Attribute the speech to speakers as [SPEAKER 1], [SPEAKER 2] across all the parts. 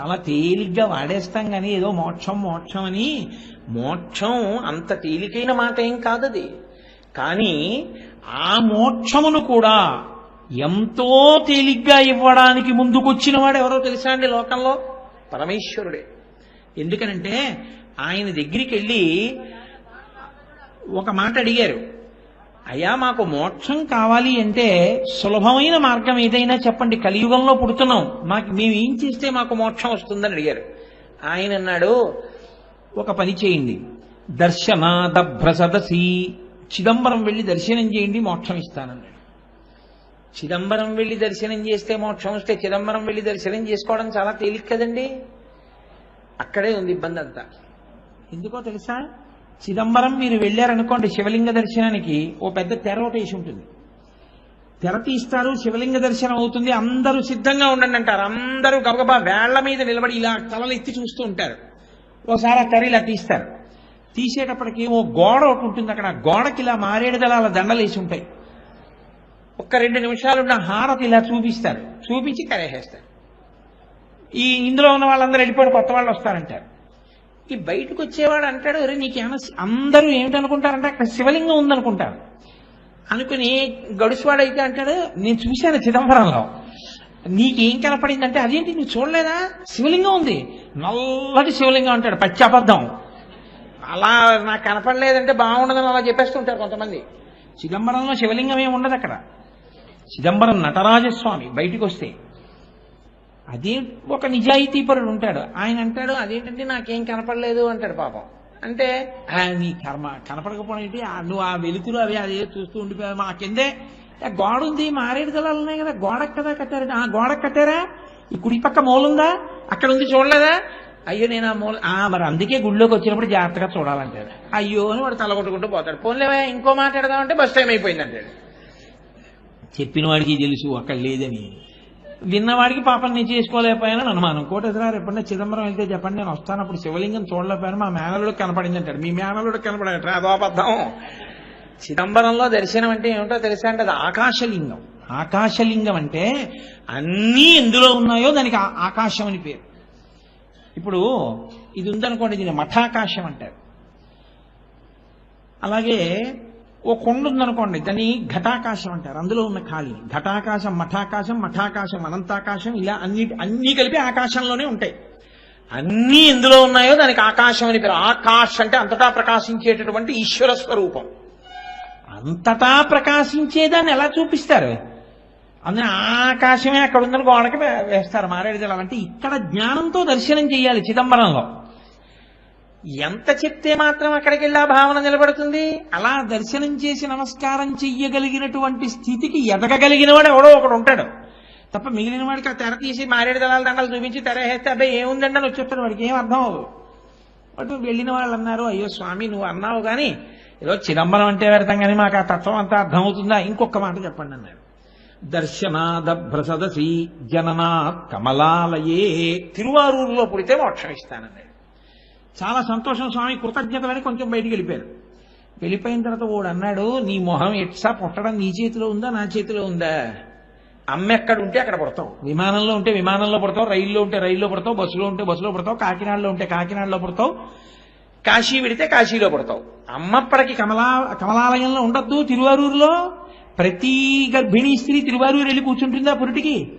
[SPEAKER 1] చాలా తేలిగ్గా వాడేస్తాం కానీ ఏదో మోక్షం మోక్షం అని. మోక్షం అంత తేలికైన మాట ఏం కాదది. కానీ ఆ మోక్షమును కూడా ఎంతో తేలిగ్గా ఇవ్వడానికి ముందుకొచ్చిన వాడు ఎవరో తెలుసా అండి లోకంలో? పరమేశ్వరుడే. ఎందుకనంటే ఆయన దగ్గరికి వెళ్ళి ఒక మాట అడిగారు. అయ్యా మాకు మోక్షం కావాలి అంటే సులభమైన మార్గం ఏదైనా చెప్పండి. కలియుగంలో పుడుతున్నాం. మాకు మేము ఏం చేస్తే మాకు మోక్షం వస్తుందని అడిగారు. ఆయన అన్నాడు ఒక పని చేయండి. దర్శనాదభ్రసదసి. చిదంబరం వెళ్ళి దర్శనం చేయండి మోక్షం ఇస్తానన్నాడు. చిదంబరం వెళ్ళి దర్శనం చేస్తే మోక్షం వస్తే చిదంబరం వెళ్ళి దర్శనం చేసుకోవడం చాలా తేలిక కదండి? అక్కడే ఉంది ఇబ్బంది అంతా ఎందుకో తెలుసా? చిదంబరం మీరు వెళ్ళారనుకోండి శివలింగ దర్శనానికి ఓ పెద్ద తెర ఒకటి వేసి ఉంటుంది. తెర తీస్తారు శివలింగ దర్శనం అవుతుంది అందరూ సిద్ధంగా ఉండండి అంటారు. అందరూ గబగబా వేళ్ళ మీద నిలబడి ఇలా తలలు ఎత్తి చూస్తూ ఉంటారు. ఓసారి ఆ తెర ఇలా తీస్తారు. తీసేటప్పటికి ఓ గోడ ఒకటి ఉంటుంది అక్కడ. గోడకి ఇలా మారేడు దళాల దండలు వేసి ఉంటాయి. ఒక్క రెండు నిమిషాలు ఉన్న హారతి ఇలా చూపిస్తారు. చూపించి కరేసేస్తారు ఈ ఇందులో ఉన్న వాళ్ళందరూ వెళ్ళిపోయి కొత్త వాళ్ళు వస్తారంటారు. ఈ బయటకు వచ్చేవాడు అంటాడు అరే నీకేమైనా అందరూ ఏమిటనుకుంటారంటే అక్కడ శివలింగం ఉందనుకుంటారు. అనుకుని గడుసువాడు అయితే అంటాడు నేను చూశాను చిదంబరంలో. నీకేం కనపడిందంటే అదేంటి నువ్వు చూడలేదా? శివలింగం ఉంది. నల్లటి శివలింగం అంటాడు పచ్చి అబద్ధం. అలా నాకు కనపడలేదంటే బాగుండదని అలా చెప్పేస్తుంటారు కొంతమంది. చిదంబరంలో శివలింగం ఏమి ఉండదు అక్కడ చిదంబరం నటరాజస్వామి బయటికి వస్తే అదే ఒక నిజాయితీపరుడు ఉంటాడు. ఆయన అంటాడు అదేంటంటే నాకేం కనపడలేదు అంటాడు పాపం. అంటే నీ కర్మ కనపడకపోవడం ఏంటి? నువ్వు ఆ వెలుతురు అవి అదే చూస్తూ ఉండిపోయావు మా కిందే గోడ ఉంది మారేడు దళాలు ఉన్నాయి కదా గోడకు కదా కట్టారు. ఆ గోడకు కట్టారా? ఈ కుడి పక్క మూలుందా అక్కడ ఉంది చూడలేదా? అయ్యో నేను ఆ మూల ఆ మరి అందుకే గుళ్ళోకి వచ్చినప్పుడు జాగ్రత్తగా చూడాలంటాడు. అయ్యో అని వాడు తల కొట్టుకుంటూ పోతాడు. పోన్లేవా ఇంకో మాట్లాడదామంటే బస్ టైం అయిపోయింది అంటాడు. చెప్పిన వాడికి తెలుసు అక్కడ లేదని. విన్నవాడికి పాపం నేను చేసుకోలేకపోయానని అనుమానం. కోటేశ్వరారు ఎప్పుడన్నా చిదంబరం వెళ్తే చెప్పండి నేను వస్తాను. అప్పుడు శివలింగం చూడలేకపోయాను. మా మేనలుడు కనపడింది అంటాడు మీ మేనలుడు కనపడట అదోబద్ధం చిదంబరంలో దర్శనం అంటే ఏమిటో తెలుసా అంటే అది ఆకాశలింగం. ఆకాశలింగం అంటే అన్నీ ఎందులో ఉన్నాయో దానికి ఆకాశం అని పేరు. ఇప్పుడు ఇది ఉందనుకోండి దీన్ని మఠాకాశం అంటారు. అలాగే ఓ కొండ ఉందనుకోండి దాన్ని ఘటాకాశం అంటారు. అందులో ఉన్న ఖాళీ. ఘటాకాశం మఠాకాశం మఠాకాశం అనంతాకాశం ఇలా అన్ని అన్ని కలిపి ఆకాశంలోనే ఉంటాయి. అన్నీ ఎందులో ఉన్నాయో దానికి ఆకాశం అని పేరు. ఆకాశ్ అంటే అంతటా ప్రకాశించేటటువంటి ఈశ్వర స్వరూపం. అంతటా ప్రకాశించేదాన్ని ఎలా చూపిస్తారు? అందులో ఆకాశమే అక్కడ ఉందని గోడకి వేస్తారు. మారేడు జలం అంటే ఇక్కడ జ్ఞానంతో దర్శనం చేయాలి చిదంబరంలో. ఎంత చెప్తే మాత్రం అక్కడికి వెళ్ళి భావన నిలబడుతుంది? అలా దర్శనం చేసి నమస్కారం చెయ్యగలిగినటువంటి స్థితికి ఎదగగలిగిన వాడు ఎవడో ఒకడు ఉంటాడు. తప్ప మిగిలిన వాడికి ఆ తెర తీసి మారేడు దళాల దండలు చూపించి తెర వేస్తే అబ్బాయి ఏముందండి? అని వచ్చేస్తాడు వాడికి. ఏం అర్థం అవ్వదు. అటు వెళ్ళిన వాళ్ళు అన్నారు అయ్యో స్వామి నువ్వు అన్నావు కానీ ఏదో చిదంబరం అంటే పెడతాం కానీ మాకు ఆ తత్వం అంతా అర్థమవుతుందా? ఇంకొక మాట చెప్పండి అన్నారు దర్శనాదభ్రసదసి జననాత్ కమలాలయే తిరువారూరులో పుడితే మోక్షం ఇస్తానన్నాడు చాలా సంతోషం స్వామి కృతజ్ఞతలని కొంచెం బయటికి వెళ్ళిపోయారు. వెళ్ళిపోయిన తర్వాత వాడు అన్నాడు నీ మొహం ఎట్సా పుట్టడం? నీ చేతిలో ఉందా? నా చేతిలో ఉందా? అమ్మ ఎక్కడ ఉంటే అక్కడ పడతావు విమానంలో ఉంటే విమానంలో పడతావు రైల్లో ఉంటే రైల్లో పడతావు బస్సులో ఉంటే బస్సులో పడతావు కాకినాడలో ఉంటే కాకినాడలో పడతావు కాశీ పెడితే కాశీలో పడతావు అమ్మప్పటికి కమలా కమలాలయంలో ఉండద్దు తిరువారూరులో. ప్రతి గర్భిణీ స్త్రీ తిరువారూరు వెళ్ళి కూర్చుంటుందా పురిటికి?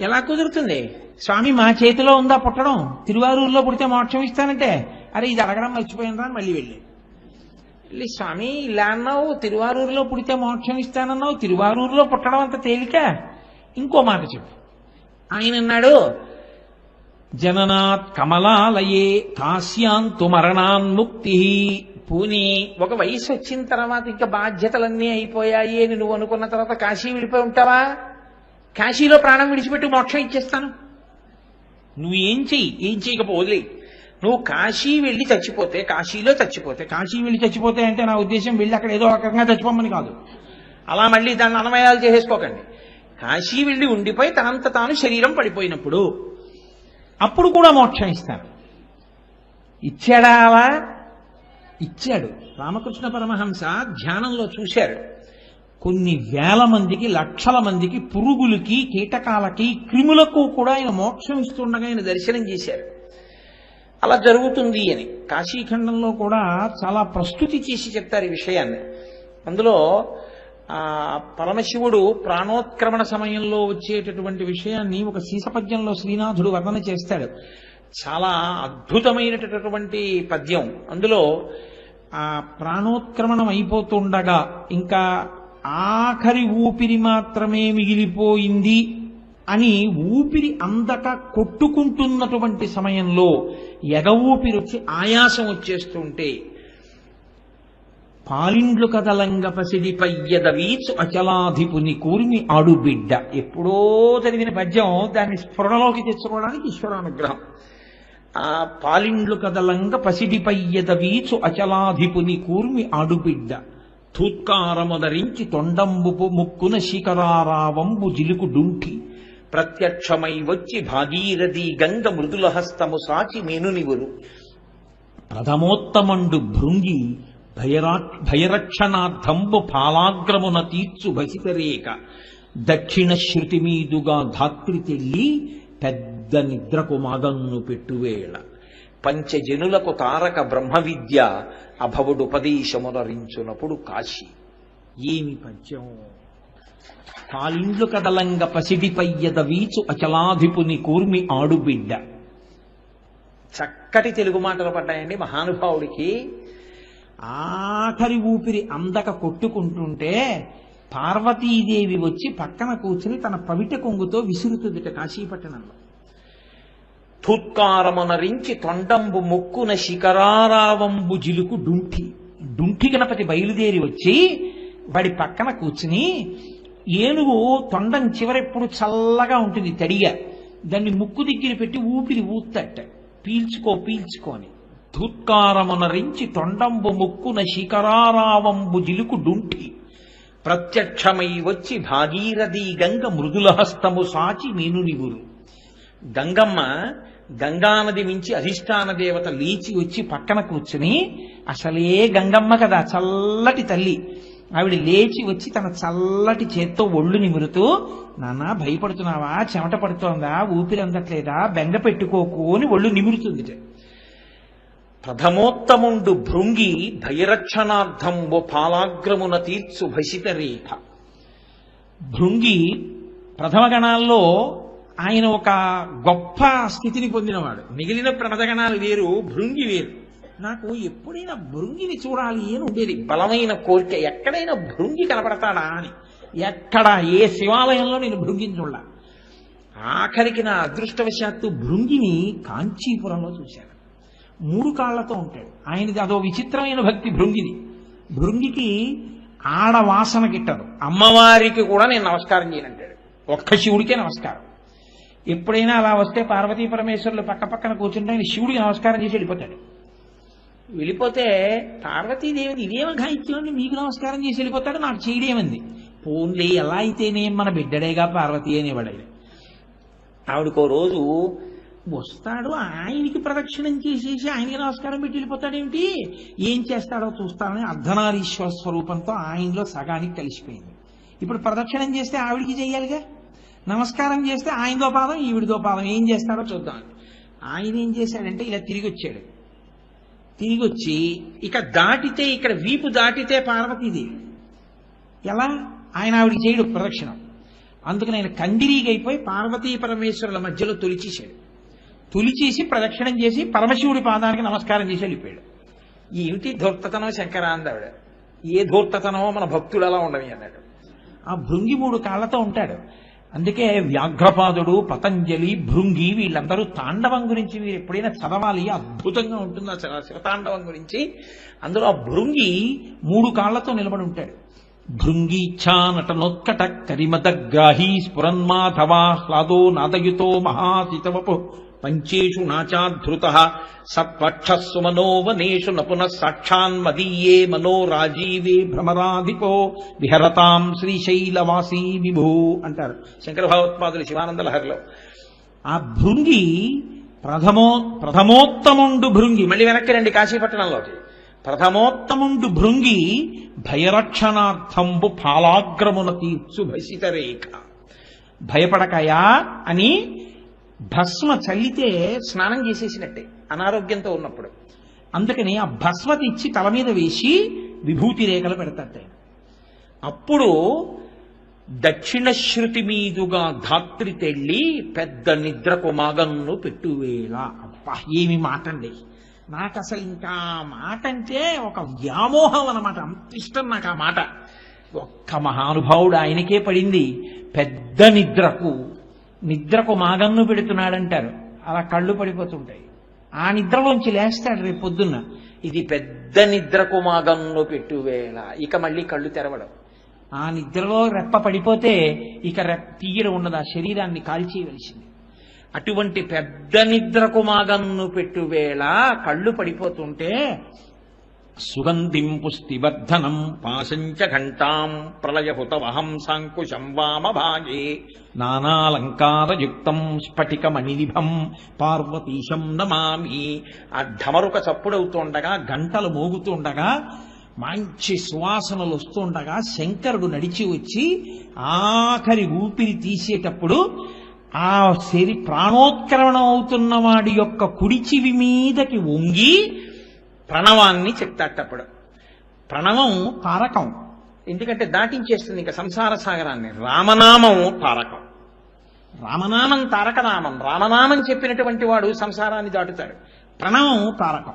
[SPEAKER 1] ఎలా కుదురుతుంది? స్వామి మా చేతిలో ఉందా పుట్టడం? తిరువారూరులో పుడితే మోక్షం ఇస్తానంటే. అరే ఇది అడగడం మర్చిపోయినరా అని మళ్ళీ వెళ్ళి. వెళ్ళి స్వామి ఇలా అన్నావు తిరువారూరులో పుడితే మోక్షం ఇస్తానన్నావు తిరువారూరులో పుట్టడం అంత తేలిక? ఇంకో మాట చెప్పు. ఆయన అన్నాడు జననాత్ కమలాలయే కాశ్యాంతు మరణాన్ముక్తి పూని ఒక వయసు వచ్చిన తర్వాత ఇంకా బాధ్యతలన్నీ అయిపోయాయి అని నువ్వు అనుకున్న తర్వాత కాశీ విడిపోయి ఉంటావా? కాశీలో ప్రాణం విడిచిపెట్టి మోక్షం ఇచ్చేస్తాను. నువ్వు ఏం చెయ్యి? ఏం చేయకపోలే నువ్వు కాశీ వెళ్ళి చచ్చిపోతే కాశీలో చచ్చిపోతే కాశీ వెళ్ళి చచ్చిపోతే అంటే నా ఉద్దేశం వెళ్ళి అక్కడ ఏదో ఒక రకంగా చచ్చిపోమని కాదు. అలా మళ్ళీ దాన్ని అనమయాలు చేసేసుకోకండి. కాశీ వెళ్ళి ఉండిపోయి తనంత తాను శరీరం పడిపోయినప్పుడు అప్పుడు కూడా మోక్షం ఇస్తాను ఇచ్చాడా? ఇచ్చాడు. రామకృష్ణ పరమహంస ధ్యానంలో చూశారు. కొన్ని వేల మందికి లక్షల మందికి పురుగులకి కీటకాలకి క్రిములకు కూడా ఆయన మోక్షం ఇస్తుండగా ఆయన దర్శనం చేశారు. అలా జరుగుతుంది అని. కాశీఖండంలో కూడా చాలా ప్రస్తుతి చేసి చెప్తారు ఈ విషయాన్ని. అందులో ఆ పరమశివుడు ప్రాణోత్క్రమణ సమయంలో వచ్చేటటువంటి విషయాన్ని ఒక సీసపద్యంలో శ్రీనాథుడు వర్ణన చేస్తాడు. చాలా అద్భుతమైనటువంటి పద్యం. అందులో ఆ ప్రాణోత్క్రమణం అయిపోతుండగా ఇంకా ఆఖరి ఊపిరి మాత్రమే మిగిలిపోయింది అని ఊపిరి అందక కొట్టుకుంటున్నటువంటి సమయంలో ఎగ ఊపిరి వచ్చి ఆయాసం వచ్చేస్తుంటే పాలిండ్లు కదలంగ పసిడి పయ్యదవీచొ అచలాధిపుని కూర్మి అడుబిడ్డ ఎప్పుడో చదివిన పద్యం దాన్ని స్ఫురణలోకి తెచ్చుకోవడానికి ఈశ్వరానుగ్రహం. ఆ పాలిండ్లు కదలంగ పసిడి వీచు అచలాధిపుని కూర్మి ఆడుబిడ్డ. తూత్కారముదరించి తొండంబుపు ముక్కున శిఖరారావంబు జిలుకు డుంఠి. ప్రత్యక్షమై వచ్చి భాగీరథి గంగ మృదుల హస్తము సాచి మేనునివురు ప్రథమోత్తమండు భృంగి భయరక్షణార్థంబు పాలాగ్రమున తీర్చు భసితరేక దక్షిణ శృతిమీదుగా ధాత్రి తెల్లి పెద్ద నిద్రకు మాగన్ను పెట్టువేళ. పంచజనులకు తారక బ్రహ్మ విద్య అభవుడుపదేశమునరించునప్పుడు కాశీ. ఏమి పద్యం కాలిండ్లు కదలంగ పసిడి పయ్యద వీచు అచలాధిపుని కూర్మి ఆడుబిడ్డ చక్కటి తెలుగు మాటలు పడ్డాయండి మహానుభావుడికి. ఆఖరి ఊపిరి అందక కొట్టుకుంటుంటే పార్వతీదేవి వచ్చి పక్కన కూర్చుని తన పవిట కొంగుతో విసురుతుందిట కాశీపట్టణంలో. తుత్కారమనరించి తొండంబు ముక్కున శిఖరారావంబు జిలుకు డుంఠి. డుంఠి గణపతి బయలుదేరి వచ్చి వాడి పక్కన కూర్చుని ఏనుగు తొండం చివరెప్పుడు చల్లగా ఉంటుంది తడిగా దాన్ని ముక్కు దగ్గర పెట్టి ఊపిరి ఊత్తట. పీల్చుకో పీల్చుకో అని. ధూత్కారమునరించి తొండంబు ముక్కున శిఖరారావంబు జిలుకు డుంఠి. ప్రత్యక్షమై వచ్చి భాగీరథి గంగ మృదులహస్తము సాచి మీనునివురు గంగమ్మ గంగానది మించి అధిష్టాన దేవత లేచి వచ్చి పక్కన కూర్చుని అసలే గంగమ్మ కదా చల్లటి తల్లి. ఆవిడ లేచి వచ్చి తన చల్లటి చేత్తో ఒళ్ళు నిమురుతూ నాన్న భయపడుతున్నావా? చెమట పడుతోందా? ఊపిరి అందట్లేదా? బెంగ పెట్టుకోకు అని ఒళ్ళు నిమురుతుంది. ప్రథమోత్తముండు భృంగి భయరక్షణార్థంబు పాలాగ్రమున తీర్చు భసిత రేఖ. భృంగి ప్రథమ గణాల్లో ఆయన ఒక గొప్ప స్థితిని పొందినవాడు. మిగిలిన ప్రణతగణాలు వేరు భృంగి వేరు. నాకు ఎప్పుడైనా భృంగిని చూడాలి అని ఉండేది. బలమైన కోరిక ఎక్కడైనా భృంగి కనపడతాడా అని. ఎక్కడ ఏ శివాలయంలో నేను భృంగిని చూడాల. ఆఖరికి నా అదృష్టవశాత్తు భృంగిని కాంచీపురంలో చూశాను. మూడు కాళ్ళతో ఉంటాడు. ఆయనది అదో విచిత్రమైన భక్తి భృంగిది భృంగికి ఆడవాసన గిట్టదు. అమ్మవారికి కూడా నేను నమస్కారం చేయనంటాడు. ఒక్క శివుడికే నమస్కారం. ఎప్పుడైనా అలా వస్తే పార్వతీ పరమేశ్వరులు పక్క పక్కన కూర్చుంటే ఆయన శివుడికి నమస్కారం చేసి వెళ్ళిపోతాడు. వెళ్ళిపోతే పార్వతీదేవిని ఇదేమ ఘాయిత్యం మీకు నమస్కారం చేసి వెళ్ళిపోతాడు నాకు చేయడేమంది? పోన్లే ఎలా అయితేనేం మన బిడ్డడేగా పార్వతి అనేవాడు ఆయన ఆవిడకో రోజు వస్తాడు ఆయనకి ప్రదక్షిణం చేసేసి ఆయనకి నమస్కారం పెట్టి వెళ్ళిపోతాడేమిటి? ఏం చేస్తాడో చూస్తానని అర్ధనారీశ్వర స్వరూపంతో ఆయనలో సగానికి కలిసిపోయింది. ఇప్పుడు ప్రదక్షిణం చేస్తే ఆవిడికి చేయాలిగా? నమస్కారం చేస్తే ఆయనదో పాదం ఈవిడిదో పాదం ఏం చేస్తారో చూద్దాం. ఆయన ఏం చేశాడంటే ఇలా తిరిగి వచ్చాడు తిరిగి వచ్చి ఇక దాటితే ఇక్కడ వీపు దాటితే పార్వతీదేవి. ఎలా? ఆయన ఆవిడికి చేయడు ప్రదక్షిణం. అందుకని ఆయన కందిరీగైపోయి పార్వతీ పరమేశ్వరుల మధ్యలో తొలిచేశాడు. తొలిచేసి ప్రదక్షిణం చేసి పరమశివుడి పాదానికి నమస్కారం చేసి వెళ్ళిపోయాడు. ఏమిటి ధూర్తతనం శంకర అందావిడ? ఏ ధూర్తతనమో మన భక్తులు అలా ఉండవి అన్నాడు. ఆ భృంగి మూడు కాళ్ళతో ఉంటాడు. అందుకే వ్యాఘ్రపాదుడు పతంజలి భృంగి వీళ్ళందరూ తాండవం గురించి మీరు ఎప్పుడైనా చదవాలి. అద్భుతంగా ఉంటుంది ఆ శివ- శివతాండవం గురించి. అందులో ఆ భృంగి మూడు కాళ్ళతో నిలబడి ఉంటాడు. భృంగీచ్ఛానటనోత్కట కరిమదగ్రాహీ స్ఫురన్మాధవాహ్లాదో నాదయుతో మహాసితవపు పంచేషు నాచాధృత సత్పక్ష సుమనోవనేషు నపున సాక్షాన్మదీయే మనో రాజీవే భ్రమరాధిపో విహరతాం శ్రీశైలవాసీ విభూ అంటారు. శంకర భగవత్పాదులు శివానంద లహరిలో ఆ భృంగి ప్రథమో ప్రథమోత్తముండు భృంగి మళ్ళీ వెనక్కి రండి కాశీపట్టణంలోకి ప్రథమోత్తముండు భృంగి భయరక్షణార్థంబు పాలాగ్రమున తీర్చు భసితరేఖ భయపడకయా అని భస్మ చల్లితే స్నానం చేసేసినట్టే అనారోగ్యంతో ఉన్నప్పుడు. అందుకని ఆ భస్మ తెచ్చి తల మీద వేసి విభూతి రేఖలు పెడతాడు అప్పుడు దక్షిణ శృతి మీదుగా ధాత్రి తెళ్ళి పెద్ద నిద్రకు మగన్ను పెట్టువేళ. అబ్బా ఏమి మాటండి. నాకు అసలు ఇంకా మాట అంటే ఒక వ్యామోహం అన్నమాట. అంత ఇష్టం నాకు ఆ మాట. ఒక్క మహానుభావుడు ఆయనకే పడింది పెద్ద నిద్రకు. నిద్రకు మాగన్ను పెడుతున్నాడంటారు. అలా కళ్ళు పడిపోతుంటాయి. ఆ నిద్రలోంచి లేస్తాడు రేపు పొద్దున్న. ఇది పెద్ద నిద్రకు మాగన్ను పెట్టువేళ. ఇక మళ్ళీ కళ్ళు తెరవడం. ఆ నిద్రలో రెప్ప పడిపోతే ఇక రెప్ప తీయడం ఉండదు ఆ శరీరాన్ని కాల్చేయవలసింది. అటువంటి పెద్ద నిద్రకు మాగన్ను పెట్టువేళ కళ్ళు పడిపోతుంటే సుగంధింపు పుష్టివర్ధనం పాశంచ ఘంటాం ప్రళయహుతవహం సాంకుశం వామభాగే నానాలంకారయుక్తం స్ఫటికమణినిభం పార్వతీశం నమామి. ఆ ఢమరుక చప్పుడవుతుండగా గంటలు మోగుతుండగా మంచి సువాసనలు వస్తుండగా శంకరుడు నడిచి వచ్చి ఆఖరి ఊపిరి తీసేటప్పుడు ఆ శరి ప్రాణోత్క్రమణం అవుతున్న వాడి యొక్క కుడిచివి మీదకి వంగి ప్రణవాన్ని చెప్తాటప్పుడు ప్రణవం తారకం ఎందుకంటే దాటించేస్తుంది ఇంకా సంసార సాగరాన్ని. రామనామం తారకం రామనామం తారకనామం. రామనామం చెప్పినటువంటి వాడు సంసారాన్ని దాటుతాడు. ప్రణవం తారకం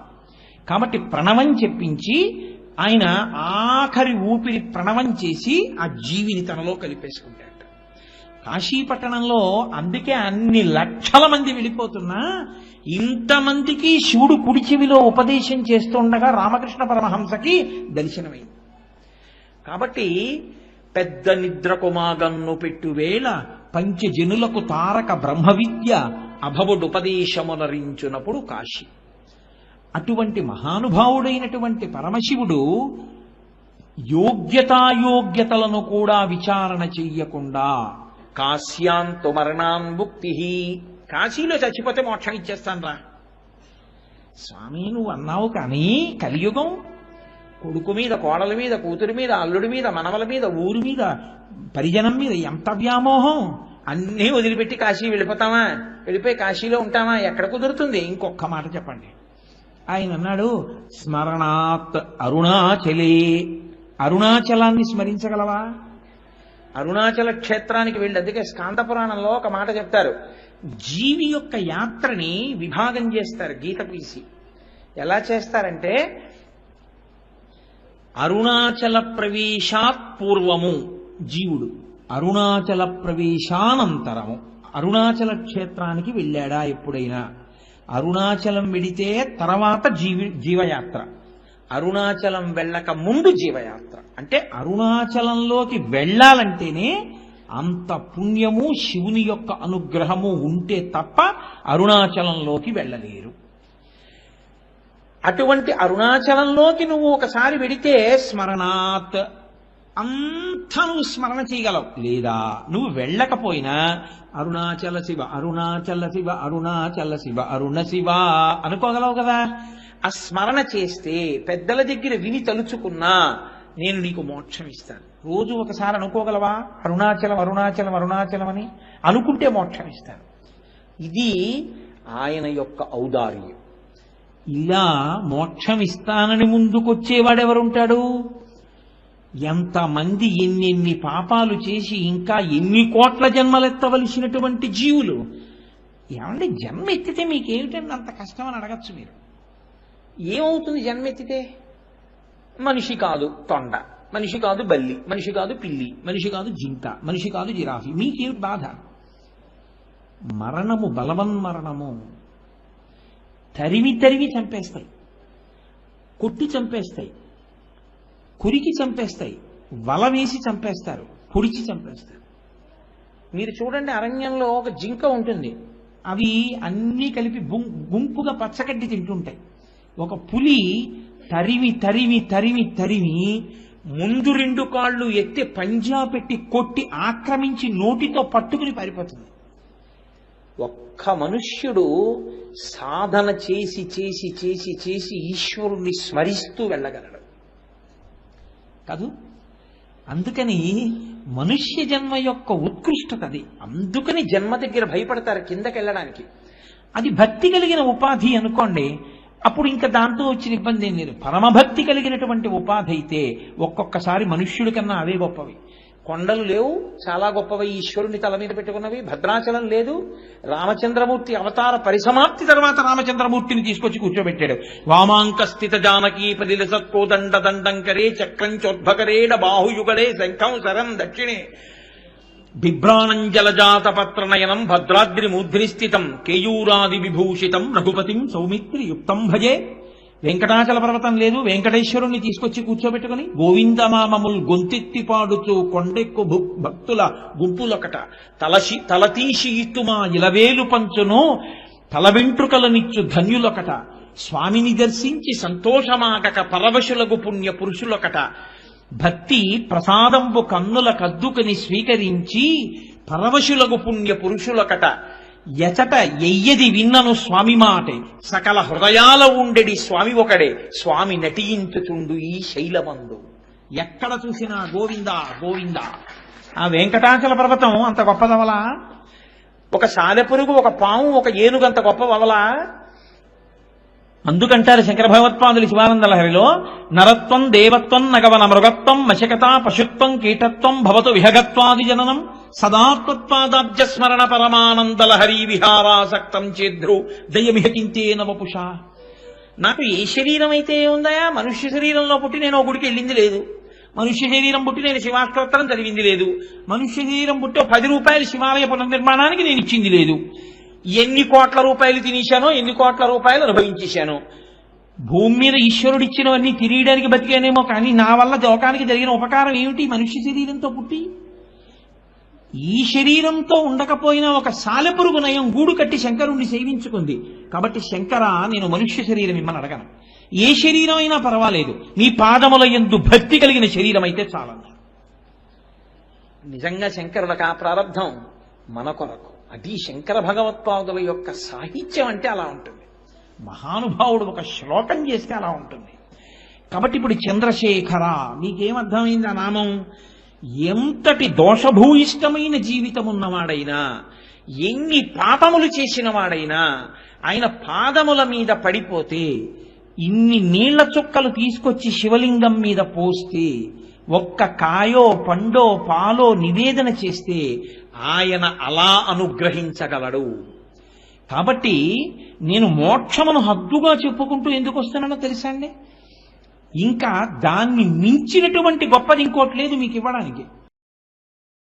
[SPEAKER 1] కాబట్టి ప్రణవం చెప్పించి ఆయన ఆఖరి ఊపిరి ప్రణవం చేసి ఆ జీవిని తనలో కలిపేసుకుంటాడు. కాశీపట్టణంలో అందుకే అన్ని లక్షల మంది వెళ్ళిపోతున్నా ఇంతమందికి శివుడు కుడి చెవిలో ఉపదేశం చేస్తుండగా రామకృష్ణ పరమహంసకి దర్శనమైంది. కాబట్టి పెద్ద నిద్రకుమాగన్ను పెట్టువేళ పంచజనులకు తారక బ్రహ్మవిద్య అభవుడుపదేశమునరించునప్పుడు కాశీ. అటువంటి మహానుభావుడైనటువంటి పరమశివుడు యోగ్యతాయోగ్యతలను కూడా విచారణ చెయ్యకుండా కాశ్యాంతు మరణాన్ముక్తి కాశీలో చచ్చిపోతే మోక్షం ఇచ్చేస్తాను రా. స్వామి నువ్వు అన్నావు కానీ కలియుగం కొడుకు మీద కోడల మీద కూతురి మీద అల్లుడి మీద మనవల మీద ఊరి మీద పరిజనం మీద ఎంత వ్యామోహం. అన్నీ వదిలిపెట్టి కాశీ వెళ్ళిపోతామా? వెళ్ళిపోయి కాశీలో ఉంటామా? ఎక్కడ కుదురుతుంది? ఇంకొక మాట చెప్పండి. ఆయన అన్నాడు స్మరణాత్ అరుణాచలే. అరుణాచలాన్ని స్మరించగలవా? అరుణాచల క్షేత్రానికి వెళ్ళి అందుకే స్కాంత పురాణంలో ఒక మాట చెప్తారు. జీవి యొక్క యాత్రని విభాగం చేస్తారు గీత పీసి. ఎలా చేస్తారంటే అరుణాచల ప్రవేశాత్ పూర్వము జీవుడు అరుణాచల ప్రవేశానంతరము అరుణాచల క్షేత్రానికి వెళ్ళాడా ఎప్పుడైనా? అరుణాచలం వెడితే తర్వాత జీవి జీవయాత్ర. అరుణాచలం వెళ్ళక ముందు జీవయాత్ర. అంటే అరుణాచలంలోకి వెళ్ళాలంటేనే అంత పుణ్యము శివుని యొక్క అనుగ్రహము ఉంటే తప్ప అరుణాచలంలోకి వెళ్ళలేరు. అటువంటి అరుణాచలంలోకి నువ్వు ఒకసారి వెడితే స్మరణాత్ అంతా నువ్వు స్మరణ చేయగలవు. లేదా నువ్వు వెళ్ళకపోయినా అరుణాచల శివ అరుణాచల శివ అరుణాచల శివ అరుణ శివ అనుకోగలవు కదా. ఆ స్మరణ చేస్తే పెద్దల దగ్గర విని తలుచుకున్నా నేను నీకు మోక్షం ఇస్తాను. రోజు ఒకసారి అనుకోగలవా? అరుణాచలం అరుణాచలం అరుణాచలం అని అనుకుంటే మోక్షం ఇస్తాను. ఇది ఆయన యొక్క ఔదార్యం. ఇలా మోక్షం ఇస్తానని ముందుకొచ్చేవాడెవరుంటాడు? ఎంతమంది ఎన్నెన్ని పాపాలు చేసి ఇంకా ఎన్ని కోట్ల జన్మలెత్తవలసినటువంటి జీవులు? ఏమంటే జన్మ ఎత్తితే మీకేమిటండి అంత కష్టం అని అడగచ్చు మీరు? ఏమవుతుంది జన్మెత్తితే? మనిషి కాదు తొండ మనిషి కాదు బల్లి మనిషి కాదు పిల్లి మనిషి కాదు జింక మనిషి కాదు జిరాఫీ. మీకేమిటి బాధ? మరణము బలవన్మరణము తరివి తరివి చంపేస్తాయి. కొట్టి చంపేస్తాయి. కురికి చంపేస్తాయి. వల వేసి చంపేస్తారు. పొడిచి చంపేస్తారు. మీరు చూడండి అరణ్యంలో ఒక జింక ఉంటుంది. అవి అన్నీ కలిపి గుం- గుంపుగా పచ్చగడ్డి తింటుంటాయి. ఒక పులి తరివి తరివి తరివి తరివి ముందు రెండు కాళ్ళు ఎత్తి పంజా పెట్టి కొట్టి ఆక్రమించి నోటితో పట్టుకుని పారిపోతుంది. ఒక్క మనుష్యుడు సాధన చేసి చేసి చేసి చేసి ఈశ్వరుణ్ణి స్మరిస్తూ వెళ్ళగలడు. కాదు? అందుకని మనుష్య జన్మ యొక్క ఉత్కృష్టత అది. అందుకని జన్మ దగ్గర భయపడతారు కిందకి వెళ్ళడానికి అది భక్తి కలిగిన ఉపాధి అనుకోండి అప్పుడు ఇంకా దాంతో వచ్చిన ఇబ్బంది ఏం లేదు. పరమభక్తి కలిగినటువంటి ఉపాధి అయితే ఒక్కొక్కసారి మనుష్యుడి కన్నా అవే గొప్పవి. కొండలు లేవు చాలా గొప్పవి. ఈశ్వరుని తల మీద పెట్టుకున్నవి భద్రాచలం లేదు. రామచంద్రమూర్తి అవతార పరిసమాప్తి తర్వాత రామచంద్రమూర్తిని తీసుకొచ్చి కూర్చోబెట్టాడు. వామాంక స్థిత జానకీ పదిల సత్కోదండ దండంకరే చక్రం చోద్భకరేడ బాహుయుగడే శంఖం శరం దక్షిణే. బిభ్రాణంజలజాత పత్రనయనం భద్రాద్రి మూర్ధ్ని స్థితం కేయూరాది విభూషితం రఘుపతిం సౌమిత్రి యుక్తం భజే. వెంకటాచల పర్వతం లేదు వెంకటేశ్వరుణ్ణి తీసుకొచ్చి కూర్చోబెట్టుకుని గోవిందమామముల్ గొంతెత్తి పాడుచు కొండెక్కు భు- భక్తుల గుంపులొకట తలసి తలతీసి ఇట్టుమా ఇలవేలు పంచును తల వెంట్రుకలనిచ్చు ధన్యులొకట. స్వామిని దర్శించి సంతోషమాగక పరవశులగు పుణ్య పురుషులొకట భక్తి ప్రసాదంబు కన్నుల కద్దుకని స్వీకరించి పరవశులకు పుణ్య పురుషులకట ఎచట ఎయ్యది విన్నను స్వామి మాటే. సకల హృదయాల ఉండెడి స్వామి ఒకడే. స్వామి నటించుచుండు ఈ శైలమందు. ఎక్కడ చూసినా గోవిందా గోవిందా. ఆ వెంకటాచల పర్వతం అంత గొప్పదవలా? ఒక సాలెపురుగు ఒక పాము ఒక ఏనుగు అంత గొప్పవలా? అందుకంటారు శంకర భగవత్పాదులు శివానంద లహరిలో నరత్వం దేవత్వం నగవన మృగత్వం మశకత పశుత్వం కీటత్వం భవతు విహగత్వాది జననం సదాత్మత్వాదాబ్జస్మరణ పరమానంద లహరి విహారాసక్తం చేద్రు. దయమిహకింతే నవపుష నాకు ఏ శరీరం అయితే ఉందా? మనుష్య శరీరంలో పుట్టి నేను ఒక గుడికి వెళ్ళింది లేదు. మనుష్య శరీరం పుట్టి నేను శివాస్తోత్రం చదివింది లేదు. మనుష్య శరీరం పుట్టి పది రూపాయలు శివాలయ పునర్నిర్మాణానికి నేను ఇచ్చింది లేదు. ఎన్ని కోట్ల రూపాయలు తినేశానో ఎన్ని కోట్ల రూపాయలు అనుభవించేశాను. భూమి మీద ఈశ్వరుడు ఇచ్చినవన్నీ తిరిగడానికి బతికానేమో కానీ నా వల్ల లోకానికి జరిగిన ఉపకారం ఏమిటి? మనుష్య శరీరంతో పుట్టి ఈ శరీరంతో ఉండకపోయినా ఒక సాలెపురుగు నయం గూడు కట్టి శంకరుణ్ణి సేవించుకుంది. కాబట్టి శంకర నేను మనుష్య శరీరం ఇమ్మని అడగను. ఏ శరీరం అయినా పర్వాలేదు. నీ పాదముల ఎందు భక్తి కలిగిన శరీరం అయితే చాలన్నారు నిజంగా శంకరులకు ఆ ప్రారంధం మన కొరకు. అది శంకర భగవత్పాదుల యొక్క సాహిత్యం అంటే అలా ఉంటుంది. మహానుభావుడు ఒక శ్లోకం చేస్తే అలా ఉంటుంది. కాబట్టి ఇప్పుడు చంద్రశేఖర నీకేమర్థమైంది ఆ నామం? ఎంతటి దోషభూయిష్టమైన జీవితం ఉన్నవాడైనా ఎన్ని పాపములు చేసిన వాడైనా ఆయన పాదముల మీద పడిపోతే ఇన్ని నీళ్ళ చుక్కలు తీసుకొచ్చి శివలింగం మీద పోస్తే ఒక్క కాయో పండో పాలో నివేదన చేస్తే ఆయన అలా అనుగ్రహించగలడు. కాబట్టి నేను మోక్షమును హద్దుగా చెప్పుకుంటూ ఎందుకు వస్తున్నానో తెలుసా అండి? ఇంకా దాన్ని మించినటువంటి గొప్పది ఇంకోటి లేదు మీకు ఇవ్వడానికి.